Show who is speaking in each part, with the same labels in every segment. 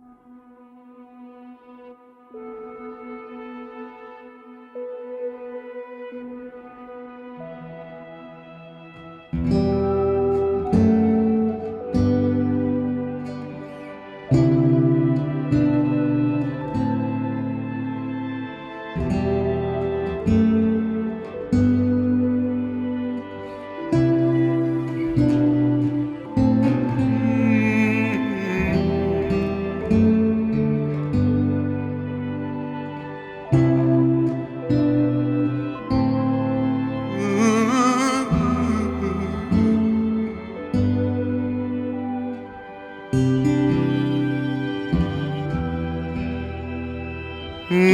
Speaker 1: Mm-hmm.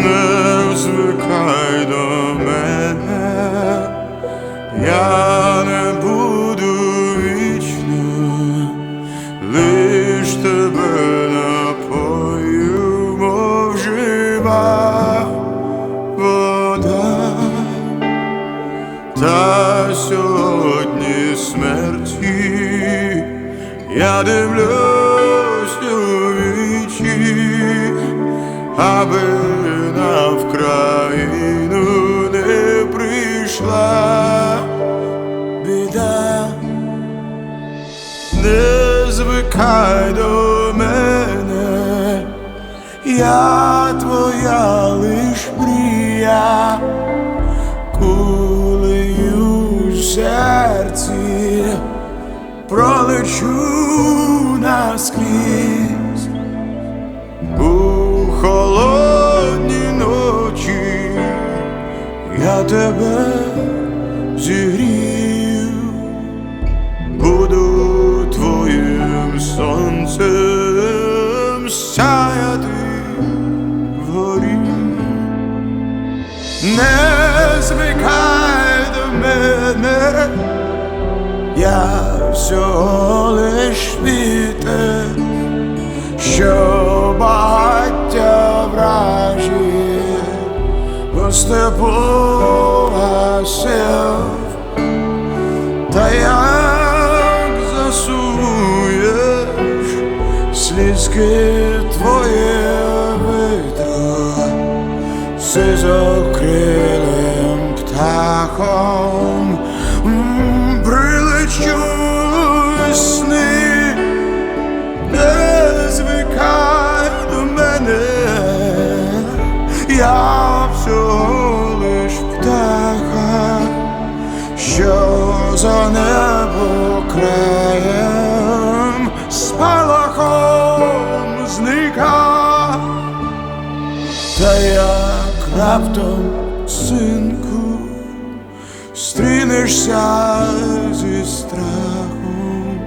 Speaker 1: Не звикай до мене, я не буду вічно, лиш тебе напою, мов жива вода, та сьогодні смерті я дивлюсь аби не звикай до мене, я твоя лиш мрія, кулею в серці пролечу наскрізь. У холодні ночі я тебе мене, я всього лиш вітер що багаття вражі у степу та як засуєш слізки твоє витро, сизокрилим птахом в сни до мене, я всього лиш що за небо краєм спалахом зника, та як раптом синку стрінешся зі страхом.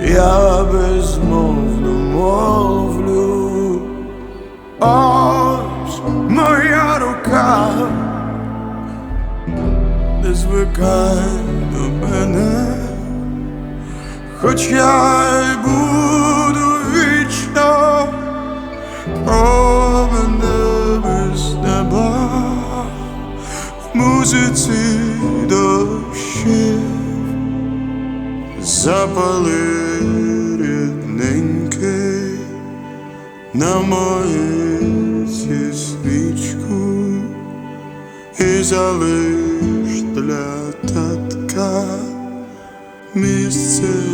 Speaker 1: Я безмовно мовлю, ось моя рука, не звикай до мене, хоч я й буду музиці дощів. Запали рідненький на моїй свічку і залиш для татка місце